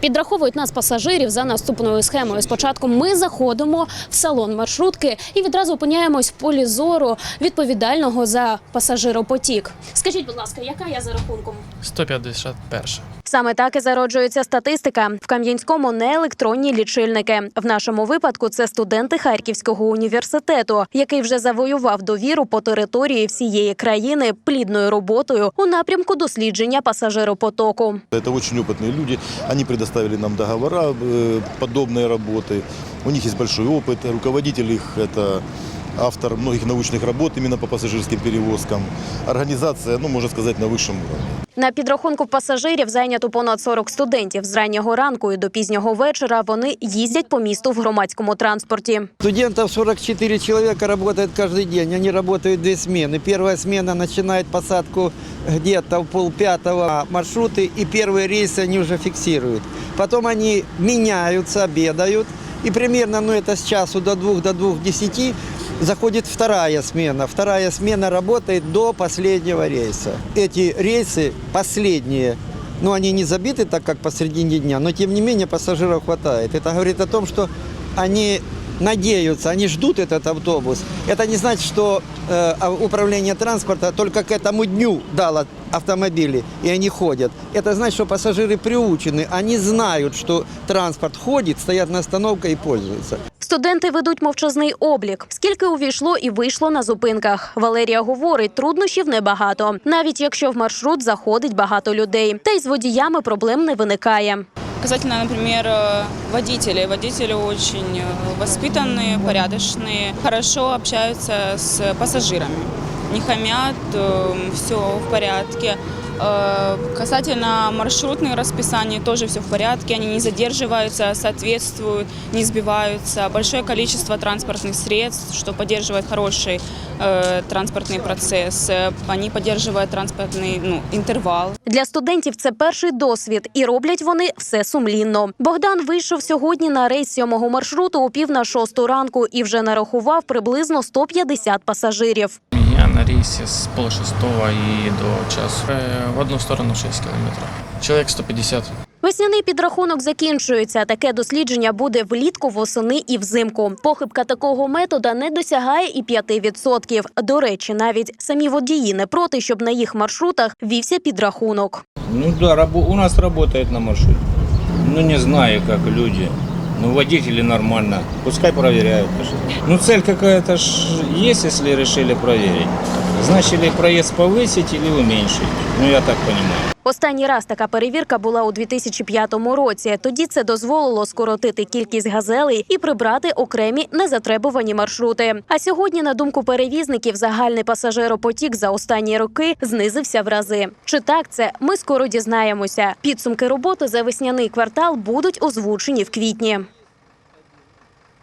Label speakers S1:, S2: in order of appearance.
S1: Підраховують нас пасажирів за наступною схемою. Спочатку ми заходимо в салон маршрутки і відразу опиняємось в полі зору відповідального за пасажиропотік. Скажіть, будь ласка, яка я за рахунком?
S2: 151.
S1: Саме так і зароджується статистика. В Кам'янському не електронні лічильники. В нашому випадку це студенти Харківського університету, який вже завоював довіру по території всієї країни плідною роботою у напрямку дослідження пасажиропотоку.
S3: Это очень опытные люди. Они предоставили нам договора э, подобной работы. У них есть большой опыт. Руководитель их – это автор многих научных работ именно по пассажирским перевозкам. Организация, ну, можно сказать, на высшем уровне.
S1: На підрахунку пасажирів зайнято понад 40 студентів. З раннього ранку і до пізнього вечора вони їздять по місту в громадському транспорті.
S4: Студентов 44 человека работает каждый день. Они работают две смены. Первая смена начинает посадку где-то в полпятого а маршруты, и первые рейсы они уже фиксируют. Потом они меняются, обедают. И примерно, ну это с часу до двух, до двух десяти заходит вторая смена. Вторая смена работает до последнего рейса. Эти рейсы последние. Ну, они не забиты так, как посередине дня, но тем не менее пассажиров хватает. Это говорит о том, что они надеются, они ждут этот автобус. Это не значит, что э, а- управление транспорта только к этому дню дало автомобили, и они ходят. Это значит, что пассажиры приучены, они знают, что транспорт ходит, стоят на остановке и пользуются.
S1: Студенти ведуть мовчазний облік. Скільки увійшло і вийшло на зупинках. Валерія говорить, труднощів небагато, навіть якщо в маршрут заходить багато людей. Та й з водіями проблем не виникає.
S5: Касательно, например, э, водителей. Водители очень э, воспитанные, порядочные, хорошо общаются с пассажирами. Не хамят, все в порядке. Э, Касательно маршрутных расписаний тоже все в порядке, они не задерживаются, соответствуют, не сбиваются. Большое количество транспортных средств, что поддерживает хороший э, транспортный процесс. Э, Они поддерживают транспортный ну, интервал.
S1: Для студентів це перший досвід, і роблять вони все сумлінно. Богдан вийшов сьогодні на рейс сьомого маршруту у пів на шосту ранку і вже нарахував приблизно 150 пасажирів.
S2: На рейсе с полшестого и до часу. Э, В одну сторону 6 километров. Человек 150.
S1: Весняний підрахунок закінчується. Таке дослідження буде влітку, восени і взимку. Похибка такого метода не досягає і 5%. До речі, навіть самі водії не проти, щоб на їх маршрутах вівся підрахунок.
S6: Ну да, у нас работает на маршруте. Ну не знаю, как люди. Ну водители нормально. Пускай проверяют. Ну цель какая-то ж есть, если решили проверить. Значит, или проезд повысить, или уменьшить. Ну я так понимаю.
S1: Останній раз така перевірка була у 2005 році. Тоді це дозволило скоротити кількість газелей і прибрати окремі незатребувані маршрути. А сьогодні, на думку перевізників, загальний пасажиропотік за останні роки знизився в рази. Чи так це ми скоро дізнаємося? Підсумки роботи за весняний квартал будуть озвучені в квітні.